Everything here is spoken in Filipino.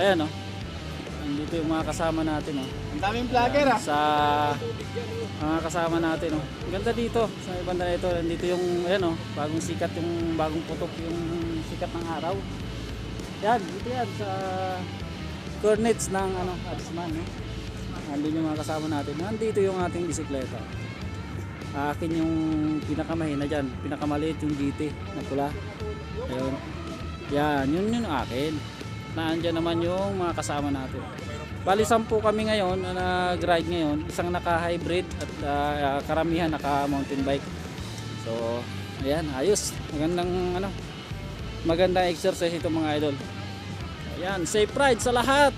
Ayan, oh. Andito yung mga kasama natin, oh. Ang daming vlogger ah. Sa mga kasama natin, oh. Ang ganda dito. Sa ibanda na ito, nandito yung, ayan, oh. Bagong sikat yung, bagong putok yung sikat ng araw. Yan, dito yan sa coordinates ng, ano, Adsman, no? Andun yung mga kasama natin. Nandito yung ating bisikleta. Akin yung pinakamahina dyan. Pinakamaliit yung GT na pula. Ayun. Yan, yun yun akin. Naandyan naman yung mga kasama natin. Bali, sampu kami ngayon na nag-ride ngayon. Isang naka-hybrid at ah, karamihan naka-mountain bike. So, ayan, ayos. Magandang ano, magandang exercise ito mga idol. Ayan, safe ride sa lahat.